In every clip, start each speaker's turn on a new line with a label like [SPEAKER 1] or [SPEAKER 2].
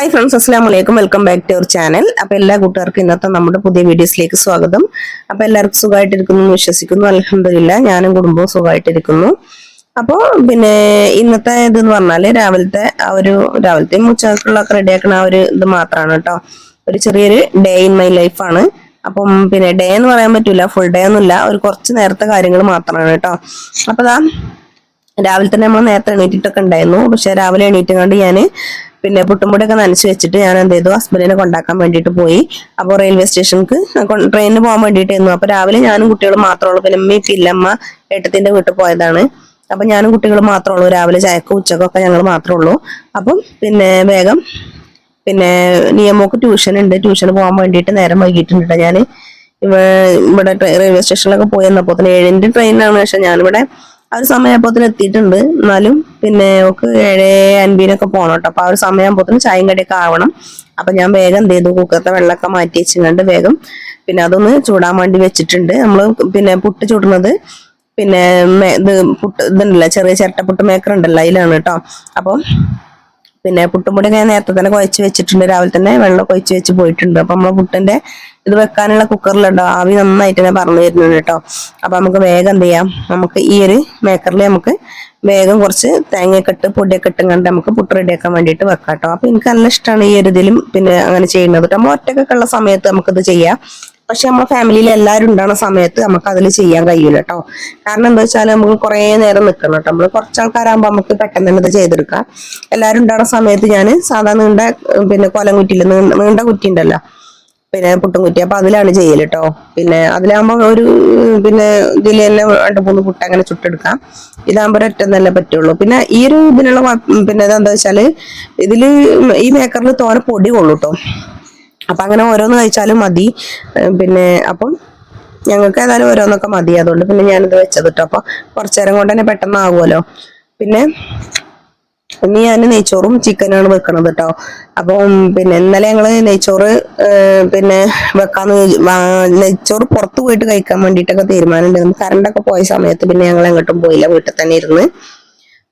[SPEAKER 1] Hi friends അസ്സാം വലൈക്കും welcome back to our channel അപ്പൊ എല്ലാ കൂട്ടുകാർക്കും ഇന്നത്തെ നമ്മുടെ പുതിയ വീഡിയോസിലേക്ക് സ്വാഗതം. അപ്പൊ എല്ലാവർക്കും സുഖമായിട്ടിരിക്കുന്നു എന്ന് വിശ്വസിക്കുന്നു. അലഹമില്ല ഞാനും കുടുംബവും സുഖമായിട്ടിരിക്കുന്നു. അപ്പോൾ പിന്നെ ഇന്നത്തെ ഇതെന്ന് പറഞ്ഞാൽ രാവിലത്തെ ആ ഒരു രാവിലത്തെ ഉച്ചക്കുള്ളൊക്കെ റെഡിയാക്കണ ആ ഒരു ഇത് മാത്രമാണ് കേട്ടോ ഒരു ചെറിയൊരു ഡേ ഇൻ മൈ ലൈഫാണ് അപ്പം പിന്നെ ഡേ എന്ന് പറയാൻ പറ്റൂല ഫുൾ ഡേ ഒന്നുമില്ല. ഒരു കുറച്ച് നേരത്തെ കാര്യങ്ങൾ മാത്രമാണ് കേട്ടോ അപ്പൊ ദാ രാവിലെ തന്നെ നമ്മൾ നേരത്തെ എണീറ്റിട്ടൊക്കെ ഉണ്ടായിരുന്നു. പക്ഷെ രാവിലെ എണീറ്റും കണ്ട് ഞാൻ പിന്നെ പുട്ടുംപൊടിയൊക്കെ നനച്ച് വെച്ചിട്ട് ഞാൻ എന്ത് ചെയ്തു? ഹസ്ബൻഡിനെ കൊണ്ടാക്കാൻ വേണ്ടിയിട്ട് പോയി. അപ്പോൾ റെയിൽവേ സ്റ്റേഷനിക്ക് ട്രെയിനിന് പോകാൻ വേണ്ടിയിട്ടായിരുന്നു. അപ്പോൾ രാവിലെ ഞാനും കുട്ടികളും മാത്രമുള്ളൂ പിന്നെ അമ്മ ഇല്ലമ്മ ഏട്ടത്തിന്റെ വീട്ടിൽ പോയതാണ്. അപ്പൊ ഞാനും കുട്ടികളും മാത്രമേ ഉള്ളൂ. രാവിലെ ചായക്കും ഉച്ചക്കൊക്കെ ഞങ്ങൾ മാത്രമേ ഉള്ളൂ. അപ്പം പിന്നെ വേഗം പിന്നെ നിയമോക്ക് ട്യൂഷൻ ഉണ്ട്. ട്യൂഷന് പോകാൻ വേണ്ടിയിട്ട് നേരം വൈകിട്ടുണ്ട് ഞാൻ ഇവിടെ റെയിൽവേ സ്റ്റേഷനിലൊക്കെ പോയി വന്നപ്പോൾ തന്നെ ഏഴിന്റെ ട്രെയിനാണ് പക്ഷെ ഞാനിവിടെ ആ ഒരു സമയമാകുമ്പോത്തിന് എത്തിയിട്ടുണ്ട്. എന്നാലും പിന്നെ ഒക്കെ ഏഴ് അൻപതിനൊക്കെ പോകണം കേട്ടോ അപ്പൊ ആ ഒരു സമയമാകുമ്പോത്തിന് ചായയും കടിയൊക്കെ ആവണം. അപ്പൊ ഞാൻ വേഗം എന്ത് ചെയ്തു? കുക്കറത്തെ വെള്ളമൊക്കെ മാറ്റി വെച്ചുകൊണ്ട് വേഗം പിന്നെ അതൊന്ന് ചൂടാൻ വേണ്ടി വെച്ചിട്ടുണ്ട്. നമ്മൾ പിന്നെ പുട്ട് ചൂടുന്നത് പിന്നെ ഇത് പുട്ട് ഇതുണ്ടല്ലോ ചെറിയ ചിരട്ട പുട്ട് മേക്കർ ഉണ്ടല്ലോ അതിലാണ് കേട്ടോ അപ്പം പിന്നെ പുട്ടുംപൊടി ഞാൻ നേരത്തെ തന്നെ കുഴച്ച് വെച്ചിട്ടുണ്ട്. രാവിലെ തന്നെ വെള്ളം കുഴച്ച് വെച്ച് പോയിട്ടുണ്ട്. അപ്പൊ നമ്മളെ പുട്ടിന്റെ ഇത് വെക്കാനുള്ള കുക്കറിലുണ്ടോ ആവി നന്നായിട്ട് തന്നെ പറഞ്ഞു തരുന്നുണ്ട് കേട്ടോ. അപ്പൊ നമുക്ക് വേഗം എന്ത് ചെയ്യാം? നമുക്ക് ഈ ഒരു മേക്കറിൽ നമുക്ക് വേഗം കുറച്ച് തേങ്ങയൊക്കെ ഇട്ട് പൊടിയൊക്കെ ഇട്ടും കണ്ട് നമുക്ക് പുട്ട് റെഡിയാക്കാൻ വേണ്ടിയിട്ട് വെക്കാം കേട്ടോ. അപ്പൊ എനിക്ക് നല്ല ഇഷ്ടമാണ് ഈ ഒരു ഇതിലും പിന്നെ അങ്ങനെ ചെയ്യുന്നത് നമ്മൾ ഒറ്റക്കൊക്കെ ഉള്ള സമയത്ത് നമുക്കിത് ചെയ്യാം. പക്ഷെ നമ്മളെ ഫാമിലിയിൽ എല്ലാവരും ഉണ്ടാകുന്ന സമയത്ത് നമുക്ക് അതിൽ ചെയ്യാൻ കഴിയില്ല കേട്ടോ കാരണം എന്താ വെച്ചാൽ നമുക്ക് കുറേ നേരം നിൽക്കണം കേട്ടോ നമ്മൾ കുറച്ച് ആൾക്കാരാകുമ്പോൾ നമുക്ക് പെട്ടെന്ന് തന്നെ ഇത് ചെയ്തെടുക്കാം. എല്ലാവരും ഉണ്ടാകുന്ന സമയത്ത് ഞാൻ സാധാ നീണ്ട പിന്നെ കൊലം കുറ്റിയില്ല നീണ്ട കുറ്റി ഉണ്ടല്ലോ. പിന്നെ പുട്ടും കുറ്റി. അപ്പൊ അതിലാണ് ചെയ്യൽ കേട്ടോ പിന്നെ അതിലാകുമ്പോൾ ഒരു പിന്നെ ഇതിൽ തന്നെ രണ്ട് മൂന്ന് പുട്ട അങ്ങനെ ചുട്ടെടുക്കാം. ഇതാകുമ്പോൾ ഒറ്റ തന്നെ പറ്റുള്ളൂ. പിന്നെ ഈ ഒരു ഇതിനുള്ള പിന്നെ എന്താ വെച്ചാൽ ഇതിൽ ഈ മേക്കറിൽ തോനെ പൊടി കൊള്ളൂ കേട്ടോ അപ്പൊ അങ്ങനെ ഓരോന്ന് കഴിച്ചാലും മതി. പിന്നെ അപ്പം ഞങ്ങൾക്ക് ഏതായാലും ഓരോന്നൊക്കെ മതി. അതുകൊണ്ട് പിന്നെ ഞാനിത് വെച്ചത് കേട്ടോ അപ്പൊ കുറച്ചു നേരം കൊണ്ട് തന്നെ പെട്ടെന്ന് ആകുമല്ലോ പിന്നെ ഇനി ഞാൻ നെയ്ച്ചോറും ചിക്കനാണ് വെക്കണത് കേട്ടോ അപ്പം പിന്നെ ഇന്നലെ ഞങ്ങൾ നെയ്ച്ചോറ് പിന്നെ വെക്കാന്ന് നെയ്ച്ചോറ് പുറത്ത് പോയിട്ട് കഴിക്കാൻ വേണ്ടിയിട്ടൊക്കെ തീരുമാനമുണ്ടായിരുന്നു. കറണ്ടൊക്കെ പോയ സമയത്ത് പിന്നെ ഞങ്ങൾ എങ്ങോട്ടും പോയില്ല. വീട്ടിൽ തന്നെ ഇരുന്ന്.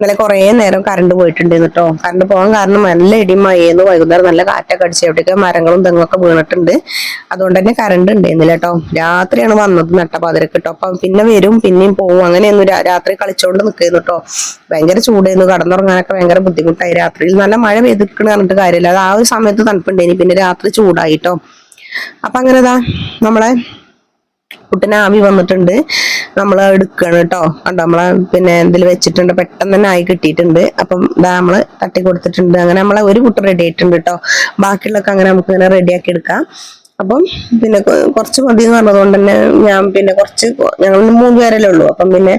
[SPEAKER 1] ഇന്നലെ കുറേ നേരം കറണ്ട് പോയിട്ടുണ്ട് കേട്ടോ കറണ്ട് പോകാൻ കാരണം നല്ല ഇടിയും മഴയെന്ന് വൈകുന്നേരം നല്ല കാറ്റൊക്കെ അടിച്ച് എവിടെയൊക്കെ മരങ്ങളും തെങ്ങൊക്കെ വീണിട്ടുണ്ട്. അതുകൊണ്ട് തന്നെ കറണ്ട് ഉണ്ടായിരുന്നില്ല കേട്ടോ രാത്രിയാണ് വന്നത് നട്ടപ്പാതിരക്ക് കേട്ടോ അപ്പം പിന്നെ വരും പിന്നെയും പോവും. അങ്ങനെയൊന്നും രാത്രി കളിച്ചോണ്ട് നിൽക്കുന്നു കേട്ടോ ഭയങ്കര ചൂടായിരുന്നു. കടന്നുറങ്ങാനൊക്കെ ഭയങ്കര ബുദ്ധിമുട്ടായി. രാത്രിയിൽ നല്ല മഴ പെയ്തിരിക്കണ പറഞ്ഞിട്ട് കാര്യമില്ല. അത് ആ ഒരു സമയത്ത് തണുപ്പുണ്ടായിനി. പിന്നെ രാത്രി ചൂടായിട്ടോ അപ്പൊ അങ്ങനെതാ നമ്മളെ പുട്ടിന് ആവി വന്നിട്ടുണ്ട്. നമ്മൾ എടുക്കണം കേട്ടോ. കണ്ടോ നമ്മളെ പിന്നെ ഇതിൽ വെച്ചിട്ടുണ്ട്. പെട്ടെന്ന് തന്നെ ആയി കിട്ടിയിട്ടുണ്ട്. അപ്പം ഇതാ നമ്മൾ തട്ടി കൊടുത്തിട്ടുണ്ട്. അങ്ങനെ നമ്മളെ ഒരു പുട്ട് റെഡി ആയിട്ടുണ്ട് കേട്ടോ. ബാക്കിയുള്ളൊക്കെ അങ്ങനെ നമുക്ക് ഇങ്ങനെ റെഡിയാക്കി എടുക്കാം. അപ്പം പിന്നെ കുറച്ച് മതി എന്ന് പറഞ്ഞതുകൊണ്ട് തന്നെ ഞാൻ പിന്നെ കുറച്ച് ഞങ്ങൾ മൂന്ന് പേരല്ലേ ഉള്ളൂ. അപ്പം പിന്നെ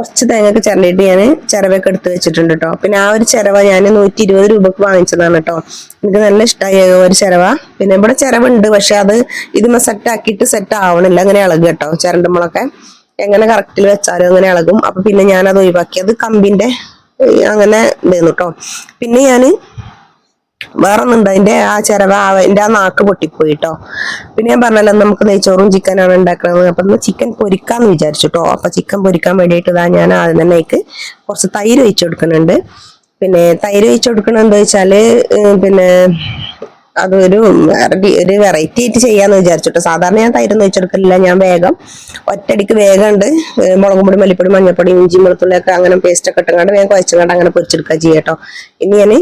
[SPEAKER 1] കുറച്ച് തേങ്ങയൊക്കെ ചിരണ്ടിയിട്ട് ഞാൻ ചിരവൊക്കെ എടുത്ത് വെച്ചിട്ടുണ്ട് കേട്ടോ പിന്നെ ആ ഒരു ചിരവ ഞാൻ നൂറ്റി ഇരുപത് രൂപക്ക് വാങ്ങിച്ചതാണ് കേട്ടോ എനിക്ക് നല്ല ഇഷ്ടമായി ഒരു ചിരവ. പിന്നെ ഇവിടെ ചിരവുണ്ട് പക്ഷെ അത് ഇതുമ്മ സെറ്റ് ആക്കിയിട്ട് സെറ്റ് ആവണില്ല. അങ്ങനെ ഇളകും കേട്ടോ ചിരണ്ടുമ്പോഴൊക്കെ എങ്ങനെ കറക്റ്റിൽ വെച്ചാലും അങ്ങനെ ഇളകും. അപ്പൊ പിന്നെ ഞാൻ അത് ഒഴിവാക്കി. അത് കമ്പിന്റെ അങ്ങനെ ഇതായിരുന്നു കേട്ടോ പിന്നെ ഞാൻ വേറെ അതിന്റെ ആ ചിരവ അതിന്റെ ആ നാക്ക് പൊട്ടിപ്പോയി കേട്ടോ പിന്നെ ഞാൻ പറഞ്ഞല്ലോ നമുക്ക് നെയ്ച്ചോറും ചിക്കനാണ് ഉണ്ടാക്കുന്നത് അപ്പൊ നമ്മൾ ചിക്കൻ പൊരിക്കാന്ന് വിചാരിച്ചു കേട്ടോ അപ്പൊ ചിക്കൻ പൊരിക്കാൻ വേണ്ടിയിട്ട് ഞാൻ ആദ്യം തന്നെ കുറച്ച് തൈര് ഒഴിച്ചു കൊടുക്കുന്നുണ്ട്. പിന്നെ തൈര് ഒഴിച്ചു കൊടുക്കണത് എന്താ വെച്ചാൽ പിന്നെ അതൊരു ഒരു വെറൈറ്റി ആയിട്ട് ചെയ്യാന്ന് വിചാരിച്ചിട്ട്. സാധാരണ ഞാൻ തൈരൊന്നും വെച്ചെടുക്കലില്ല ഞാൻ വേഗം ഒറ്റടിക്ക് വേഗം ഉണ്ട് മുളകും പൊടി മല്ലിപ്പൊടി മഞ്ഞപ്പൊടി ഇഞ്ചി വെളുത്തുള്ളി ഒക്കെ അങ്ങനെ പേസ്റ്റ് ഒക്കെ ഇട്ടുകൊണ്ട് വേഗം കുഴച്ചുകൊണ്ട് അങ്ങനെ പൊരിച്ചെടുക്കുക ചെയ്യട്ടോ. ഇനി ഞാൻ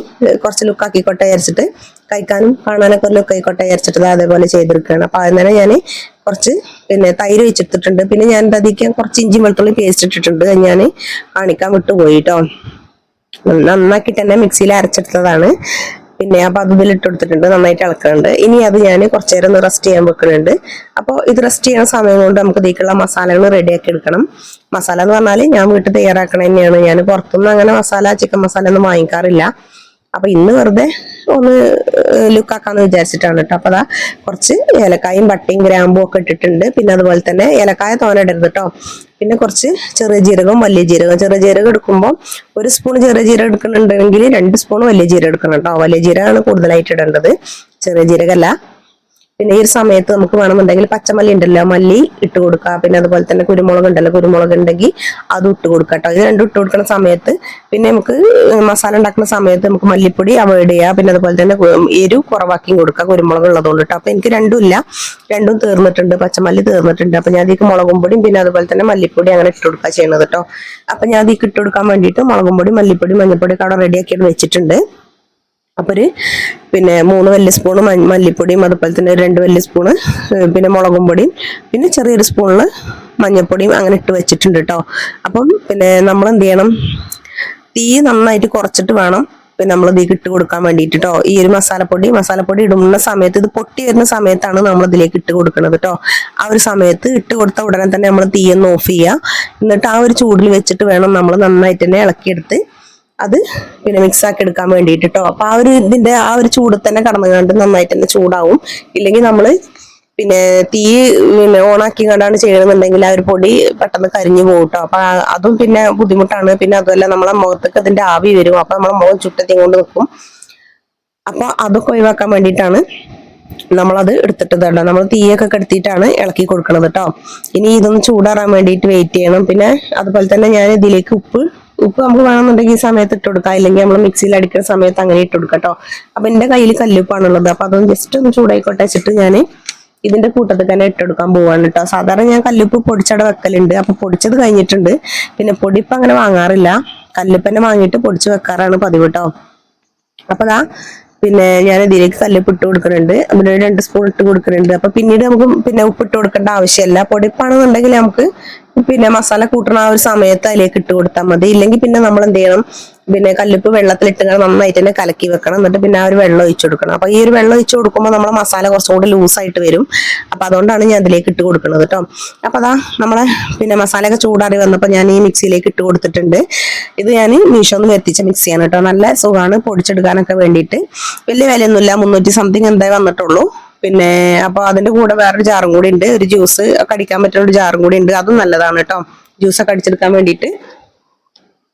[SPEAKER 1] കുറച്ച് ലുക്കാക്കിക്കോട്ടെ വിചാരിച്ചിട്ട് കഴിക്കാനും കാണാനൊക്കെ ഒരു ലുക്ക് കൊട്ട വിചാരിച്ചിട്ട് അതേപോലെ ചെയ്തെടുക്കുകയാണ് അപ്പൊ അതിനെ ഞാൻ കുറച്ച് പിന്നെ തൈര് വെച്ചെടുത്തിട്ടുണ്ട് പിന്നെ ഞാൻ അതിലേക്ക് കുറച്ച് ഇഞ്ചി മുളത്തുള്ളി പേസ്റ്റ് ഇട്ടിട്ടുണ്ട്. ഞാൻ കാണിക്കാൻ വിട്ടുപോയിട്ടോ നന്നാക്കി തന്നെ മിക്സിയിൽ അരച്ചെടുത്തതാണ്. പിന്നെ അപ്പൊ അത് ഇതിൽ ഇട്ട് കൊടുത്തിട്ടുണ്ട് നന്നായിട്ട് ഇളക്കുന്നുണ്ട്. ഇനി അത് ഞാൻ കുറച്ചു നേരം ഒന്ന് റെസ്റ്റ് ചെയ്യാൻ വെക്കുന്നുണ്ട്. അപ്പോൾ ഇത് റെസ്റ്റ് ചെയ്യുന്ന സമയം കൊണ്ട് നമുക്ക് ഇതിലേക്കുള്ള മസാലകൾ റെഡിയാക്കി എടുക്കണം. മസാല എന്ന് പറഞ്ഞാൽ ഞാൻ വീട്ടിൽ തയ്യാറാക്കണ തന്നെയാണ്. ഞാൻ പുറത്തുനിന്ന് അങ്ങനെ മസാല ചിക്കൻ മസാല ഒന്നും വാങ്ങിക്കാറില്ല. അപ്പൊ ഇന്ന് വെറുതെ ഒന്ന് ലുക്കാക്കാന്ന് വിചാരിച്ചിട്ടാണ് കേട്ടോ അപ്പൊ അതാ കുറച്ച് ഏലക്കായും പട്ടിയും ഗ്രാമ്പും ഒക്കെ ഇട്ടിട്ടുണ്ട്. പിന്നെ അതുപോലെ തന്നെ ഏലക്കായ തോന ഇടരുത് കേട്ടോ പിന്നെ കുറച്ച് ചെറിയ ജീരകം വലിയ ജീരകം ചെറിയ ജീരകം എടുക്കുമ്പോൾ ഒരു സ്പൂൺ ചെറിയ ജീരകം എടുക്കുന്നുണ്ടെങ്കിൽ രണ്ട് സ്പൂൺ വലിയ ജീരകം എടുക്കണം കേട്ടോ വലിയ ജീരകമാണ് കൂടുതലായിട്ട് ഇടേണ്ടത്. ചെറിയ ജീരകമല്ല പിന്നെ ഈ ഒരു സമയത്ത് നമുക്ക് വേണമെന്നുണ്ടെങ്കിൽ പച്ചമല്ലി ഉണ്ടല്ലോ മല്ലി ഇട്ട് കൊടുക്കുക പിന്നെ അതുപോലെ തന്നെ കുരുമുളക് ഉണ്ടല്ലോ കുരുമുളക് ഉണ്ടെങ്കിൽ അത് ഇട്ട് കൊടുക്കുക കേട്ടോ. ഇത് രണ്ടും ഇട്ട് കൊടുക്കുന്ന സമയത്ത് പിന്നെ നമുക്ക് മസാല ഉണ്ടാക്കുന്ന സമയത്ത് നമുക്ക് മല്ലിപ്പൊടി അവോയ്ഡ് ചെയ്യുക പിന്നെ അതുപോലെ തന്നെ എരു കുറവാക്കിയും കൊടുക്കുക കുരുമുളക് ഉള്ളതുകൊണ്ട് കേട്ടോ. അപ്പൊ എനിക്ക് രണ്ടും ഇല്ല. രണ്ടും തീർന്നിട്ടുണ്ട്. പച്ചമല്ലി തീർന്നിട്ടുണ്ട്. അപ്പൊ ഞാൻ അതിക്ക് മുളകും പൊടിയും പിന്നെ അതുപോലെ തന്നെ മല്ലിപ്പൊടി അങ്ങനെ ഇട്ട് കൊടുക്കുക ചെയ്യുന്നത് കേട്ടോ. അപ്പൊ ഞാൻ അതിക്ക് ഇട്ട് കൊടുക്കാൻ വേണ്ടിയിട്ട് മുളകും പൊടി മല്ലിപ്പൊടി മഞ്ഞൾപ്പൊടി ഒക്കെ അവിടെ റെഡിയാക്കിയിട്ട് വെച്ചിട്ടുണ്ട്. അപ്പൊ ഒരു പിന്നെ മൂന്ന് വലിയ സ്പൂണ് മല്ലിപ്പൊടിയും അതുപോലെ തന്നെ രണ്ട് വലിയ സ്പൂണ് പിന്നെ മുളകും പൊടിയും പിന്നെ ചെറിയൊരു സ്പൂണിൽ മഞ്ഞൾപ്പൊടിയും അങ്ങനെ ഇട്ട് വെച്ചിട്ടുണ്ട് കേട്ടോ അപ്പം പിന്നെ നമ്മൾ എന്ത് ചെയ്യണം? തീ നന്നായിട്ട് കുറച്ചിട്ട് വേണം പിന്നെ നമ്മൾ ഇതിലേക്ക് ഇട്ട് കൊടുക്കാൻ വേണ്ടിയിട്ട് കേട്ടോ ഈ ഒരു മസാലപ്പൊടി മസാലപ്പൊടി ഇടുന്ന സമയത്ത് ഇത് പൊട്ടി വരുന്ന സമയത്താണ് നമ്മൾ ഇതിലേക്ക് ഇട്ട് കൊടുക്കുന്നത് കേട്ടോ ആ ഒരു സമയത്ത് ഇട്ട് കൊടുത്ത ഉടനെ തന്നെ നമ്മൾ തീയൊന്ന് ഓഫ് ചെയ്യുക എന്നിട്ട് ആ ഒരു ചൂടിൽ വെച്ചിട്ട് വേണം നമ്മൾ നന്നായിട്ട് തന്നെ ഇളക്കിയെടുത്ത് അത് പിന്നെ മിക്സ് ആക്കി എടുക്കാൻ വേണ്ടിയിട്ട് കേട്ടോ അപ്പൊ ആ ഒരു ഇതിന്റെ ആ ഒരു ചൂട് തന്നെ കടന്നുകൊണ്ട് നന്നായിട്ട് തന്നെ ചൂടാവും. ഇല്ലെങ്കിൽ നമ്മൾ പിന്നെ തീ പിന്നെ ഓണാക്കി കണ്ടാണ് ചെയ്യണമെന്നുണ്ടെങ്കിൽ ആ ഒരു പൊടി പെട്ടെന്ന് കരിഞ്ഞു പോകും കേട്ടോ അപ്പൊ അതും പിന്നെ ബുദ്ധിമുട്ടാണ്. പിന്നെ അതുമല്ല നമ്മളെ മുഖത്തൊക്കെ ഇതിന്റെ ആവി വരും. അപ്പൊ നമ്മളെ മുഖം ചുട്ടത്തി കൊണ്ട് നിൽക്കും. അപ്പൊ അതൊക്കെ ഒഴിവാക്കാൻ വേണ്ടിയിട്ടാണ് നമ്മളത് എടുത്തിട്ട് തരണം നമ്മൾ തീയൊക്കെ കെടുത്തിയിട്ടാണ് ഇളക്കി കൊടുക്കണത് കേട്ടോ ഇനി ഇതൊന്ന് ചൂടാറാൻ വേണ്ടിയിട്ട് വെയിറ്റ് ചെയ്യണം. പിന്നെ അതുപോലെ തന്നെ ഞാൻ ഇതിലേക്ക് ഉപ്പ് ഉപ്പ് നമുക്ക് വേണമെന്നുണ്ടെങ്കിൽ ഈ സമയത്ത് ഇട്ട് കൊടുക്കാം. അല്ലെങ്കിൽ നമ്മൾ മിക്സിയിൽ അടിക്കുന്ന സമയത്ത് അങ്ങനെ ഇട്ട് കൊടുക്കാം കേട്ടോ അപ്പൊ എന്റെ കയ്യിൽ കല്ലുപ്പാണുള്ളത്. അപ്പൊ അതൊന്ന് ജസ്റ്റ് ഒന്ന് ചൂടായിക്കോട്ടെ വെച്ചിട്ട് ഞാൻ ഇതിന്റെ കൂട്ടത്തിൽ തന്നെ ഇട്ടെടുക്കാൻ പോവാണ് കേട്ടോ സാധാരണ ഞാൻ കല്ലുപ്പ് പൊടിച്ചട വെക്കലുണ്ട്. അപ്പൊ പൊടിച്ചത് കഴിഞ്ഞിട്ടുണ്ട്. പിന്നെ പൊടിപ്പ് അങ്ങനെ വാങ്ങാറില്ല. കല്ലുപ്പന്നെ വാങ്ങിയിട്ട് പൊടിച്ച് വെക്കാറാണ് പതിവ് കേട്ടോ അപ്പൊ ദാ പിന്നെ ഞാൻ ഇതിലേക്ക് കല്ലുപ്പ് ഇട്ട് കൊടുക്കുന്നുണ്ട്. ഒരു രണ്ട് സ്പൂൺ ഇട്ട് കൊടുക്കുന്നുണ്ട്. അപ്പൊ പിന്നീട് നമുക്ക് പിന്നെ ഉപ്പ് ഇട്ട് കൊടുക്കേണ്ട ആവശ്യമില്ല. പൊടിപ്പാണെന്നുണ്ടെങ്കിൽ നമുക്ക് പിന്നെ മസാല കൂട്ടണ ആ ഒരു സമയത്ത് അതിലേക്ക് ഇട്ട് കൊടുത്താൽ മതി. ഇല്ലെങ്കിൽ പിന്നെ നമ്മൾ എന്ത് ചെയ്യണം? പിന്നെ കല്ലുപ്പ് വെള്ളത്തിലിട്ട് ഇങ്ങനെ നന്നായിട്ട് തന്നെ കലക്കി വെക്കണം. എന്നിട്ട് പിന്നെ ആ ഒരു വെള്ളം ഒഴിച്ചു കൊടുക്കണം. അപ്പൊ ഈ ഒരു വെള്ളം ഒഴിച്ചു കൊടുക്കുമ്പോൾ നമ്മളെ മസാല കുറച്ചും കൂടി ലൂസായിട്ട് വരും. അപ്പൊ അതുകൊണ്ടാണ് ഞാൻ അതിലേക്ക് ഇട്ട് കൊടുക്കുന്നത് കേട്ടോ അപ്പൊ അതാ നമ്മളെ പിന്നെ മസാലയൊക്കെ ചൂടാറി വന്നപ്പോൾ ഞാൻ ഈ മിക്സിയിലേക്ക് ഇട്ട് കൊടുത്തിട്ടുണ്ട്. ഇത് ഞാൻ മീഷോന്ന് എത്തിച്ച മിക്സിയാണ് കേട്ടോ നല്ല സുഖമാണ് പൊടിച്ചെടുക്കാനൊക്കെ വേണ്ടിയിട്ട്. വലിയ വിലയൊന്നുമില്ല. മുന്നൂറ്റി സംതിങ് എന്തായാലും വന്നിട്ടുള്ളൂ. പിന്നെ അപ്പൊ അതിന്റെ കൂടെ വേറൊരു ജാറും കൂടി ഉണ്ട്. ഒരു ജ്യൂസ് ഒക്കെ അടിക്കാൻ പറ്റുന്ന ഒരു ജാറും കൂടി ഉണ്ട്. അതും നല്ലതാണ് കേട്ടോ ജ്യൂസ് ഒക്കെ അടിച്ചെടുക്കാൻ വേണ്ടിയിട്ട്.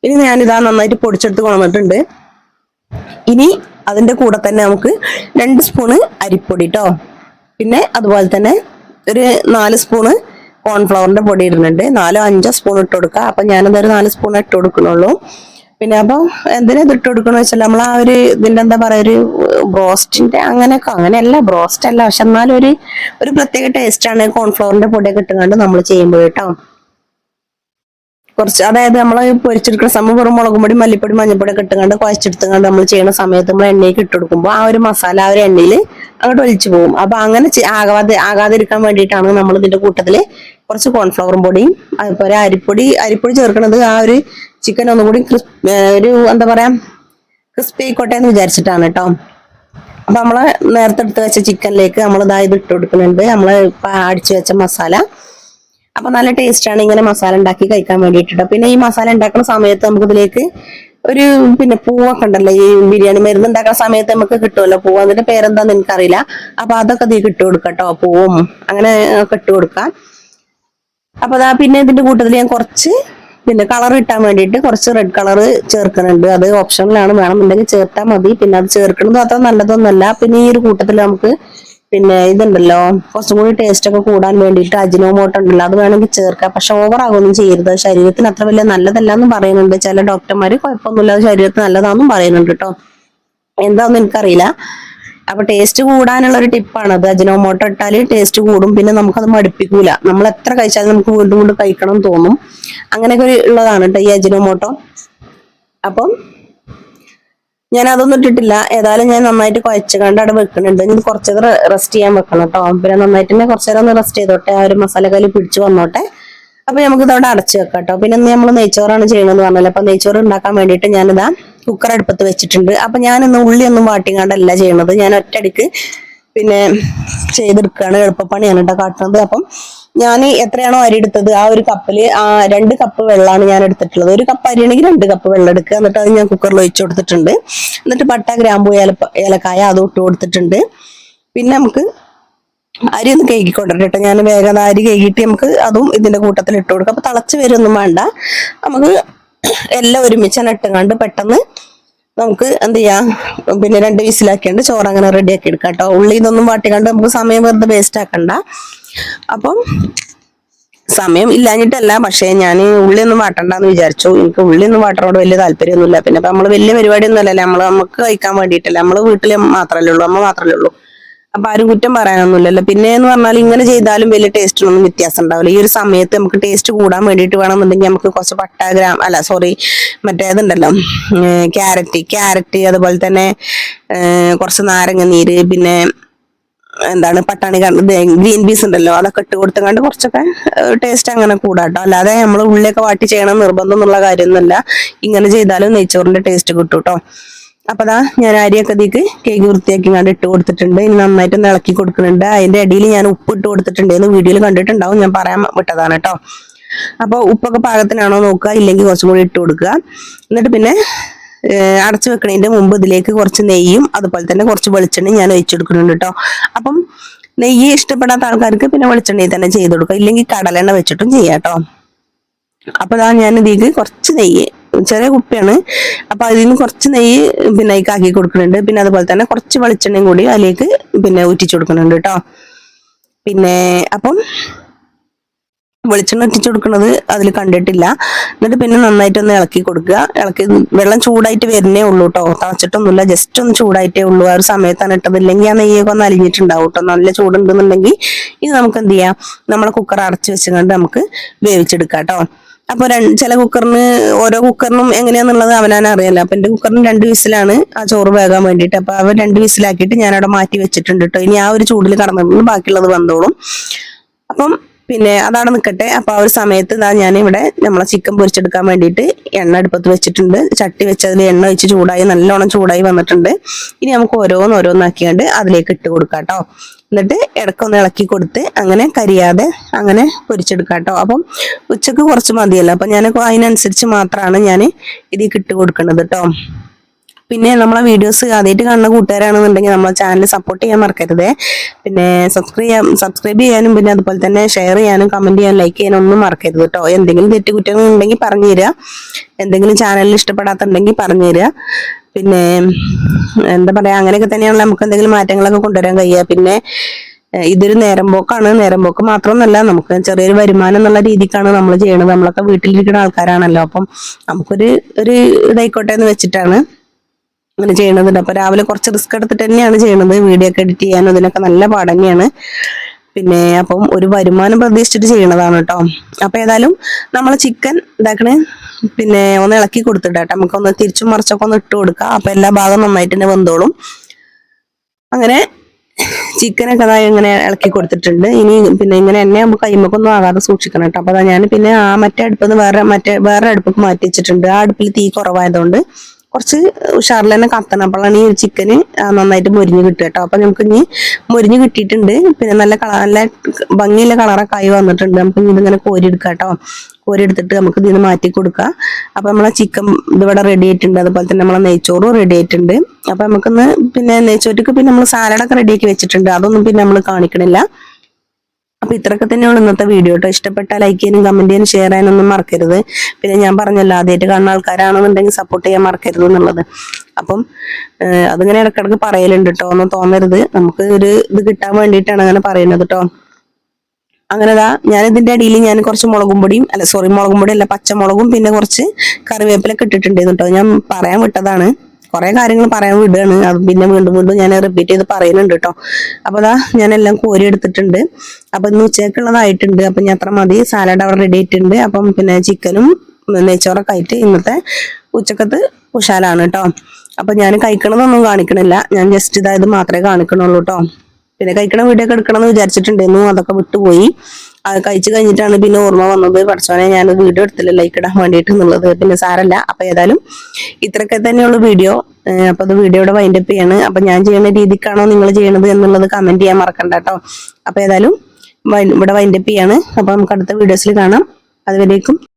[SPEAKER 1] ഇനി ഞാൻ ഞാനിതാ നന്നായിട്ട് പൊടിച്ചെടുത്ത് കൊണ്ടുവന്നിട്ടുണ്ട്. ഇനി അതിന്റെ കൂടെ തന്നെ നമുക്ക് രണ്ട് സ്പൂണ് അരിപ്പൊടി കേട്ടോ പിന്നെ അതുപോലെ തന്നെ ഒരു നാല് സ്പൂണ് കോൺഫ്ലവറിന്റെ പൊടി ഇടുന്നുണ്ട്. നാലോ അഞ്ചോ സ്പൂൺ ഇട്ട് കൊടുക്കുക അപ്പൊ ഞാനത് ഒരു നാല് സ്പൂൺ ഇട്ട് കൊടുക്കണുള്ളൂ പിന്നെ അപ്പൊ എന്തിനാ ഇതിട്ട് ഇട്ട് കൊടുക്കണ വെച്ചാൽ നമ്മൾ ആ ഒരു ഇതിന്റെ എന്താ പറയാ ഒരു ബ്രോസ്റ്റിന്റെ അങ്ങനെയൊക്കെ അങ്ങനെയല്ല ബ്രോസ്റ്റ് അല്ല പക്ഷെ എന്നാലും ഒരു ഒരു പ്രത്യേക ടേസ്റ്റ് ആണ് കോൺഫ്ലവറിന്റെ പൊടിയൊക്കെ ഇട്ടുകൊണ്ട് നമ്മൾ ചെയ്യുമ്പോൾ കേട്ടോ. കുറച്ച് അതായത് നമ്മൾ പൊരിച്ചെടുക്കുന്ന സമയം വെറും മുളകും പൊടി മല്ലിപ്പൊടി മഞ്ഞപ്പൊടി ഒക്കെ ഇട്ടുകൊണ്ട് കുഴച്ചെടുത്തുകൊണ്ട് നമ്മൾ ചെയ്യുന്ന സമയത്ത് നമ്മൾ എണ്ണയ്ക്ക് ഇട്ട് കൊടുക്കുമ്പോൾ ആ ഒരു മസാല ആ ഒരു എണ്ണയിൽ അങ്ങോട്ട് ഒലിച്ചു പോകും. അപ്പൊ അങ്ങനെ ആകാതെ ആകാതിരിക്കാൻ വേണ്ടിയിട്ടാണ് നമ്മൾ ഇതിന്റെ കൂട്ടത്തിൽ കുറച്ച് കോൺഫ്ലവറും പൊടിയും അതുപോലെ അരിപ്പൊടി അരിപ്പൊടി ചേർക്കുന്നത് ആ ഒരു ചിക്കൻ ഒന്നും കൂടി ഒരു എന്താ പറയാ ക്രിസ്പി ആയിക്കോട്ടെ എന്ന് വിചാരിച്ചിട്ടാണ് കേട്ടോ അപ്പൊ നമ്മൾ നേരത്തെ എടുത്ത് വെച്ച ചിക്കനിലേക്ക് നമ്മൾ ഇതാ ഇത് ഇട്ട് കൊടുക്കുന്നുണ്ട്. ഇപ്പൊ അടിച്ചു വെച്ച മസാല. അപ്പൊ നല്ല ടേസ്റ്റ് ആണ് ഇങ്ങനെ മസാല ഉണ്ടാക്കി കഴിക്കാൻ വേണ്ടിയിട്ട് പിന്നെ ഈ മസാല ഉണ്ടാക്കുന്ന സമയത്ത് നമുക്ക് ഇതിലേക്ക് ഒരു പിന്നെ പൂവൊക്കെ ഉണ്ടല്ലോ ഈ ബിരിയാണി മരുന്ന് ഉണ്ടാക്കുന്ന സമയത്ത് നമുക്ക് കിട്ടുമല്ലോ പൂവ്. അതിന്റെ പേരെന്താന്ന് എനിക്കറിയില്ല. അപ്പൊ അതൊക്കെ നീ കിട്ടു കൊടുക്കട്ടോ പൂവും. അങ്ങനെ ഒക്കെ കൊടുക്കാം. അപ്പൊ അതാ പിന്നെ ഇതിന്റെ കൂട്ടത്തിൽ ഞാൻ കുറച്ച് പിന്നെ കളർ കിട്ടാൻ വേണ്ടിയിട്ട് കുറച്ച് റെഡ് കളർ ചേർക്കുന്നുണ്ട്. അത് ഓപ്ഷനിലാണ് വേണമെന്നുണ്ടെങ്കിൽ ചേർത്താൽ മതി. പിന്നെ അത് ചേർക്കുന്നത് അത്ര നല്ലതൊന്നുമല്ല. പിന്നെ ഈ ഒരു കൂട്ടത്തിൽ നമുക്ക് പിന്നെ ഇതുണ്ടല്ലോ. കുറച്ചും കൂടി ടേസ്റ്റ് ഒക്കെ കൂടാൻ വേണ്ടിയിട്ട് അജിനോമോട്ടോ ഉണ്ടല്ലോ. അത് വേണമെങ്കിൽ ചേർക്കാം. പക്ഷെ ഓവർ ആകുമൊന്നും ചെയ്യരുത്. ശരീരത്തിന് അത്ര വലിയ നല്ലതല്ല എന്ന് പറയുന്നുണ്ട്. ചില ഡോക്ടർമാര് കുഴപ്പമൊന്നുമില്ല. ശരീരത്തിന് നല്ലതാണെന്നും പറയുന്നുണ്ട് കേട്ടോ. എന്താണെന്ന് എനിക്കറിയില്ല. അപ്പൊ ടേസ്റ്റ് കൂടാനുള്ള ഒരു ടിപ്പാണ് അത്. അജിനോമോട്ടോ ഇട്ടാൽ ടേസ്റ്റ് കൂടും. പിന്നെ നമുക്കത് മടുപ്പിക്കൂല. നമ്മൾ എത്ര കഴിച്ചാലും നമുക്ക് വീണ്ടും വീണ്ടും കഴിക്കണം തോന്നും. അങ്ങനെയൊക്കെ ഉള്ളതാണ് കേട്ടോ ഈ അജിനോമോട്ടോ അപ്പം ഞാൻ അതൊന്നും ഇട്ടിട്ടില്ല. ഏതായാലും ഞാൻ നന്നായിട്ട് കുഴച്ച് കണ്ട് അവിടെ വെക്കുന്നുണ്ട്. ഇനി കുറച്ച് റെസ്റ്റ് ചെയ്യാൻ വെക്കണം കേട്ടോ പിന്നെ നന്നായിട്ട് തന്നെ കുറച്ച് നേരം ഒന്ന് റെസ്റ്റ് ചെയ്തോട്ടെ. ആ ഒരു മസാലക്കല്ല് പിടിച്ചു വന്നോട്ടെ. അപ്പൊ നമുക്ക് ഇതവിടെ അടച്ചു വെക്കാം കേട്ടോ പിന്നെ നമ്മൾ നെയ്ച്ചോറാണ് ചെയ്യണമെന്ന് പറഞ്ഞല്ലോ. അപ്പൊ നെയ്ച്ചോറ് ഉണ്ടാക്കാൻ വേണ്ടിയിട്ട് ഞാനിതാ കുക്കർ അടുപ്പത്ത് വെച്ചിട്ടുണ്ട്. അപ്പൊ ഞാനിന്ന് ഉള്ളിയൊന്നും വാട്ടിങ്ങാണ്ടല്ല ചെയ്യണത്. ഞാൻ ഒറ്റയടിക്ക് പിന്നെ ചെയ്തെടുക്കുകയാണ് എളുപ്പപ്പണിയാണ് കേട്ടോ കാട്ടുന്നത് അപ്പം ഞാൻ എത്രയാണോ അരി എടുത്തത്? ആ ഒരു കപ്പിൽ ആ രണ്ട് കപ്പ് വെള്ളമാണ് ഞാൻ എടുത്തിട്ടുള്ളത്. ഒരു കപ്പ് അരിയാണെങ്കിൽ രണ്ട് കപ്പ് വെള്ളം എടുക്കുക. എന്നിട്ട് അത് ഞാൻ കുക്കറിൽ ഒഴിച്ചു കൊടുത്തിട്ടുണ്ട്. എന്നിട്ട് പട്ട ഗ്രാമ്പു ഏലക്കായ അതും ഇട്ട് കൊടുത്തിട്ടുണ്ട്. പിന്നെ നമുക്ക് അരി ഒന്ന് കഴുകിക്കൊണ്ടിട്ട് കേട്ടോ ഞാൻ വേഗം അരി കഴുകിയിട്ട് നമുക്ക് അതും ഇതിന്റെ കൂട്ടത്തിൽ ഇട്ട് കൊടുക്കാം. അപ്പൊ തിളച്ച് വരുമൊന്നും വേണ്ട. നമുക്ക് എല്ലാം ഒരുമിച്ച് ഇട്ടുകൊണ്ട് പെട്ടെന്ന് നമുക്ക് എന്ത് ചെയ്യാം? പിന്നെ രണ്ട് വിസിലാക്കിയാണ്ട് ചോറ് അങ്ങനെ റെഡി ആക്കി എടുക്കാം കേട്ടോ ഉള്ളി ഇതൊന്നും വാട്ടിക്കാണ്ട് നമുക്ക് സമയം വെറുതെ വേസ്റ്റ് ആക്കണ്ട. അപ്പം സമയം ഇല്ലാഞ്ഞിട്ടല്ല. പക്ഷേ ഞാൻ ഉള്ളിയൊന്നും വാട്ടണ്ടെന്ന് വിചാരിച്ചു. എനിക്ക് ഉള്ളിയൊന്നും വാട്ടറോട് വലിയ താല്പര്യമൊന്നുമില്ല. പിന്നെ ഇപ്പൊ നമ്മൾ വലിയ പരിപാടിയൊന്നും അല്ലല്ലേ നമ്മൾ നമുക്ക് കഴിക്കാൻ വേണ്ടിയിട്ടല്ല. നമ്മൾ വീട്ടിൽ മാത്രമല്ലേ ഉള്ളൂ അമ്മ മാത്രമല്ലേ ഉള്ളൂ അപ്പം ആരും കുറ്റം പറയാനൊന്നുമില്ലല്ലോ. പിന്നെ എന്ന് പറഞ്ഞാൽ ഇങ്ങനെ ചെയ്താലും വലിയ ടേസ്റ്റിനൊന്നും വ്യത്യാസം ഉണ്ടാവില്ല ഈ ഒരു സമയത്ത് നമുക്ക് ടേസ്റ്റ് കൂടാൻ വേണ്ടിയിട്ട് വേണമെന്നുണ്ടെങ്കിൽ നമുക്ക് കുറച്ച് പട്ട ഗ്രാം അല്ല സോറി മറ്റേതുണ്ടല്ലോ ക്യാരറ്റ് ക്യാരറ്റ് അതുപോലെ തന്നെ കുറച്ച് നാരങ്ങ നീര് പിന്നെ എന്താണ് പട്ടാണി ഗ്രീൻ പീസ് ഉണ്ടല്ലോ അതൊക്കെ ഇട്ട് കൊടുത്തങ്ങാണ്ട് കുറച്ചൊക്കെ ടേസ്റ്റ് അങ്ങനെ കൂടാട്ടോ. അല്ലാതെ നമ്മൾ ഉള്ളിയൊക്കെ വാട്ടി ചെയ്യണം നിർബന്ധം എന്നുള്ള കാര്യമൊന്നുമല്ല. ഇങ്ങനെ ചെയ്താലും നെയ്ച്ചോറിന്റെ ടേസ്റ്റ് കിട്ടും കേട്ടോ അപ്പൊ അതാ ഞാൻ അരിയൊക്കെ ഇതിക്ക് കേക്ക് വൃത്തിയാക്കി കണ്ട് ഇട്ട് കൊടുത്തിട്ടുണ്ട്. ഇനി നന്നായിട്ട് ഇളക്കി കൊടുക്കുന്നുണ്ട്. അതിന്റെ അടിയിൽ ഞാൻ ഉപ്പ് ഇട്ട് കൊടുത്തിട്ടുണ്ട് എന്ന് വീഡിയോയിൽ കണ്ടിട്ടുണ്ടാവും. ഞാൻ പറയാൻ വിട്ടതാണ് കേട്ടോ അപ്പൊ ഉപ്പൊക്കെ പാകത്തിനാണോ നോക്കുക ഇല്ലെങ്കിൽ കുറച്ചും കൂടി ഇട്ട് കൊടുക്കുക. എന്നിട്ട് പിന്നെ അടച്ചു വെക്കുന്നതിന്റെ മുമ്പ് ഇതിലേക്ക് കുറച്ച് നെയ്യും അതുപോലെ തന്നെ കുറച്ച് വെളിച്ചെണ്ണയും ഞാൻ ഒഴിച്ചെടുക്കുന്നുണ്ട് കേട്ടോ. അപ്പം നെയ്യ് ഇഷ്ടപ്പെടാത്ത ആൾക്കാർക്ക് പിന്നെ വെളിച്ചെണ്ണയിൽ തന്നെ ചെയ്ത് കൊടുക്കുക. ഇല്ലെങ്കിൽ കടലെണ്ണ വെച്ചിട്ടും ചെയ്യാം കേട്ടോ. അപ്പൊ അതാ ഞാൻ ഇതിലേക്ക് കുറച്ച് നെയ്യ് ചെറിയ കുപ്പിയാണ്. അപ്പൊ അതിൽ നിന്ന് കുറച്ച് നെയ്യ് പിന്നെ ആക്കി കൊടുക്കുന്നുണ്ട്. പിന്നെ അതുപോലെ തന്നെ കുറച്ച് വെളിച്ചെണ്ണയും കൂടി അതിലേക്ക് പിന്നെ ഊറ്റിച്ചു കൊടുക്കുന്നുണ്ട് കേട്ടോ. പിന്നെ അപ്പം വെളിച്ചെണ്ണ ഒറ്റിച്ചു കൊടുക്കുന്നത് അതിൽ കണ്ടിട്ടില്ല. എന്നിട്ട് പിന്നെ നന്നായിട്ടൊന്ന് ഇളക്കി കൊടുക്കുക. ഇളക്കി വെള്ളം ചൂടായിട്ട് വരുന്നേ ഉള്ളൂ കേട്ടോ തളച്ചിട്ടൊന്നുമില്ല ജസ്റ്റ് ഒന്ന് ചൂടായിട്ടേ ഉള്ളൂ. ആ ഒരു സമയത്താണ് ഇട്ടത്. ഇല്ലെങ്കിൽ ആ നെയ്യൊക്കെ ഒന്ന് അലിഞ്ഞിട്ടുണ്ടാവും കേട്ടോ നല്ല ചൂടുണ്ടെന്നുണ്ടെങ്കിൽ ഇത് നമുക്ക് എന്ത് ചെയ്യാം? നമ്മളെ കുക്കർ അടച്ചു വെച്ചുകൊണ്ട് നമുക്ക് വേവിച്ചെടുക്കാം കേട്ടോ അപ്പൊ ചില കുക്കറിന് ഓരോ കുക്കറിനും എങ്ങനെയാന്നുള്ളത് അവനാൻ അറിയാലോ അപ്പൊ എന്റെ കുക്കറിന് രണ്ട് വിസിലാണ് ആ ചോറ് വേകാൻ വേണ്ടിട്ട് അപ്പൊ അവൻ രണ്ട് വിസിലാക്കിയിട്ട് ഞാൻ അവിടെ മാറ്റി വെച്ചിട്ടുണ്ട് കേട്ടോ ഇനി ആ ഒരു ചൂടിൽ കടന്നിട്ടുണ്ട് ബാക്കിയുള്ളത് വന്നോളും. അപ്പം പിന്നെ അതവിടെ നിൽക്കട്ടെ അപ്പൊ ആ ഒരു സമയത്ത് ഞാൻ ഇവിടെ നമ്മളെ ചിക്കൻ പൊരിച്ചെടുക്കാൻ വേണ്ടിയിട്ട് എണ്ണ അടുപ്പത്ത് വെച്ചിട്ടുണ്ട്. ചട്ടി വെച്ച് അതിൽ എണ്ണ വെച്ച് ചൂടായി നല്ലോണം ചൂടായി വന്നിട്ടുണ്ട്. ഇനി നമുക്ക് ഓരോന്ന് ഓരോന്നാക്കിയാണ്ട് അതിലേക്ക് ഇട്ട് കൊടുക്കാം കേട്ടോ എന്നിട്ട് ഇടക്കൊന്ന് ഇളക്കി കൊടുത്ത് അങ്ങനെ കരിയാതെ അങ്ങനെ പൊരിച്ചെടുക്കാം കേട്ടോ അപ്പം ഉച്ചയ്ക്ക് കുറച്ച് മതിയല്ലോ. അപ്പൊ ഞാൻ അതിനനുസരിച്ച് മാത്രമാണ് ഞാൻ ഇതിൽ ഇട്ട് കൊടുക്കുന്നത് കേട്ടോ പിന്നെ നമ്മളെ വീഡിയോസ് ആദ്യമായിട്ട് കാണുന്ന കൂട്ടുകാരാണെന്നുണ്ടെങ്കിൽ നമ്മളെ ചാനൽ സപ്പോർട്ട് ചെയ്യാൻ മറക്കരുത്. പിന്നെ സബ്സ്ക്രൈബ് ചെയ്യാൻ സബ്സ്ക്രൈബ് ചെയ്യാനും പിന്നെ അതുപോലെ തന്നെ ഷെയർ ചെയ്യാനും കമന്റ് ചെയ്യാനും ലൈക്ക് ചെയ്യാനും ഒന്നും മറക്കരുത് കേട്ടോ. എന്തെങ്കിലും തെറ്റുകുറ്റങ്ങൾ ഉണ്ടെങ്കിൽ പറഞ്ഞു തരിക. എന്തെങ്കിലും ചാനലിൽ ഇഷ്ടപ്പെടാത്തുണ്ടെങ്കിൽ പറഞ്ഞു തരിക. പിന്നെ എന്താ പറയുക അങ്ങനെയൊക്കെ തന്നെയാണ് നമുക്ക് എന്തെങ്കിലും മാറ്റങ്ങളൊക്കെ കൊണ്ടുവരാൻ കഴിയുക. പിന്നെ ഇതൊരു നേരം പോക്കാണ്. നേരം പോക്ക് മാത്രമൊന്നുമല്ല നമുക്ക് ചെറിയൊരു വരുമാനം എന്നുള്ള രീതിക്കാണ് നമ്മൾ ചെയ്യണത്. നമ്മളൊക്കെ വീട്ടിലിരിക്കുന്ന ആൾക്കാരാണല്ലോ. അപ്പം നമുക്കൊരു ഒരു ഇതായിക്കോട്ടെ എന്ന് വെച്ചിട്ടാണ് അങ്ങനെ ചെയ്യണതുണ്ട്. അപ്പൊ രാവിലെ കുറച്ച് റിസ്ക് എടുത്തിട്ട് തന്നെയാണ് ചെയ്യണത്. വീഡിയോ ഒക്കെ എഡിറ്റ് ചെയ്യാനും അതിനൊക്കെ നല്ല പാട് തന്നെയാണ്. പിന്നെ അപ്പം ഒരു വരുമാനം പ്രതീക്ഷിച്ചിട്ട് ചെയ്യണതാണ് കേട്ടോ അപ്പൊ ഏതായാലും നമ്മൾ ചിക്കൻ ഇതാക്കണേ. പിന്നെ ഒന്ന് ഇളക്കി കൊടുത്തിട്ട് കേട്ടോ. നമുക്കൊന്ന് തിരിച്ചും മറിച്ചൊക്കെ ഒന്ന് ഇട്ട് കൊടുക്കാം. അപ്പൊ എല്ലാ ഭാഗം നന്നായിട്ട് തന്നെ വെന്തോളും. അങ്ങനെ ചിക്കനൊക്കെ അതായത് ഇങ്ങനെ ഇളക്കി കൊടുത്തിട്ടുണ്ട്. ഇനി പിന്നെ ഇങ്ങനെ എന്നെ നമുക്ക് കൈമക്കൊന്നും ആകാതെ സൂക്ഷിക്കണം കേട്ടോ അപ്പൊ ഞാൻ പിന്നെ ആ മറ്റേ അടുപ്പിൽ നിന്ന് വേറെ മറ്റേ വേറെ അടുപ്പൊക്കെ മാറ്റി വെച്ചിട്ടുണ്ട്. ആ അടുപ്പിൽ തീ കുറവായതുകൊണ്ട് കുറച്ച് ഉഷാറിൽ തന്നെ കത്തണം. അപ്പോഴാണ് ഈ ചിക്കന് നന്നായിട്ട് മൊരിഞ്ഞ് കിട്ടുക കേട്ടോ അപ്പൊ നമുക്ക് ഇനി മൊരിഞ്ഞ് കിട്ടിയിട്ടുണ്ട്. പിന്നെ നല്ല കളർ നല്ല ഭംഗിയുള്ള കളറൊക്കെ ആയി വന്നിട്ടുണ്ട്. നമുക്ക് ഇനി ഇതിങ്ങനെ കോരിയെടുക്കാം കേട്ടോ കോരിയെടുത്തിട്ട് നമുക്ക് ഇതിന് മാറ്റി കൊടുക്കാം. അപ്പൊ നമ്മളെ ചിക്കൻ ഇതിവിടെ റെഡി ആയിട്ടുണ്ട്. അതുപോലെ തന്നെ നമ്മളെ നെയ്ച്ചോറും റെഡി ആയിട്ടുണ്ട്. അപ്പൊ നമുക്കൊന്ന് പിന്നെ നെയ്ച്ചോറ്റക്ക് പിന്നെ നമ്മൾ സാലഡൊക്കെ റെഡിയാക്കി വെച്ചിട്ടുണ്ട്. അതൊന്നും പിന്നെ നമ്മൾ കാണിക്കണില്ല. അപ്പൊ ഇത്രയൊക്കെ തന്നെയാണ് ഇന്നത്തെ വീഡിയോ കേട്ടോ ഇഷ്ടപ്പെട്ടാൽ ലൈക്ക് ചെയ്യാനും കമന്റ് ചെയ്യാനും ഷെയർ ചെയ്യാനൊന്നും മറക്കരുത്. പിന്നെ ഞാൻ പറഞ്ഞല്ലോ ആദ്യമായിട്ട് കാണുന്ന ആൾക്കാരാണെന്നുണ്ടെങ്കിൽ സപ്പോർട്ട് ചെയ്യാൻ മറക്കരുത് എന്നുള്ളത്. അപ്പം അതിങ്ങനെ ഇടക്കിടക്ക് പറയലുണ്ട് കേട്ടോ ഒന്നും തോന്നരുത്. നമുക്ക് ഒരു ഇത് കിട്ടാൻ വേണ്ടിയിട്ടാണ് അങ്ങനെ പറയുന്നത് കേട്ടോ അങ്ങനെതാ ഞാൻ ഇതിന്റെ അടിയിൽ ഞാൻ കുറച്ച് മുളകും പൊടിയും അല്ല സോറി മുളകും പൊടി അല്ല പച്ചമുളകും പിന്നെ കുറച്ച് കറിവേപ്പിലൊക്കെ ഇട്ടിട്ടുണ്ടായിരുന്നു കേട്ടോ ഞാൻ പറയാൻ വിട്ടതാണ്. കുറെ കാര്യങ്ങൾ പറയാൻ വിടുകയാണ് പിന്നെ വീണ്ടും വീണ്ടും ഞാൻ റിപ്പീറ്റ് ചെയ്ത് പറയുന്നുണ്ട് കേട്ടോ അപ്പൊ അതാ ഞാൻ എല്ലാം കോരി എടുത്തിട്ടുണ്ട്. അപ്പൊ ഇന്ന് ഉച്ചയ്ക്കുള്ളതായിട്ടുണ്ട്. അപ്പൊ ഞാൻ അത്ര മതി. സാലഡ് അവിടെ റെഡി ആയിട്ടുണ്ട്. അപ്പം പിന്നെ ചിക്കനും നെയ്ച്ചോറൊക്കെ ആയിട്ട് ഇന്നത്തെ ഉച്ചക്കത്ത് ഉഷാലാണ് കേട്ടോ അപ്പൊ ഞാൻ കഴിക്കണതൊന്നും കാണിക്കണില്ല. ഞാൻ ജസ്റ്റ് ഇതായത് മാത്രമേ കാണിക്കണുള്ളൂ കേട്ടോ പിന്നെ കഴിക്കണ വീഡിയോ എടുക്കണം എന്ന് വിചാരിച്ചിട്ടുണ്ടായിരുന്നു. അതൊക്കെ വിട്ടുപോയി. അത് കഴിച്ചു കഴിഞ്ഞിട്ടാണ് പിന്നെ ഓർമ്മ വന്നത്. പഠിച്ചോനെ ഞാൻ വീഡിയോ എടുത്തില്ല ലൈക്ക് ഇടാൻ വേണ്ടിയിട്ട് എന്നുള്ളത് പിന്നെ സാരല്ല. അപ്പൊ ഏതായാലും ഇത്രയൊക്കെ തന്നെയുള്ള വീഡിയോ. അപ്പൊ അത് വീഡിയോയുടെ വൈൻഡപ്പ് ചെയ്യാണ്. അപ്പൊ ഞാൻ ചെയ്യുന്ന രീതിക്കാണോ നിങ്ങൾ ചെയ്യണത് എന്നുള്ളത് കമന്റ് ചെയ്യാൻ മറക്കണ്ട കേട്ടോ അപ്പൊ ഏതായാലും ഇവിടെ വൈൻഡപ്പ് ചെയ്യാണ്. അപ്പൊ നമുക്ക് അടുത്ത വീഡിയോസിൽ കാണാം. അതുവരേക്കും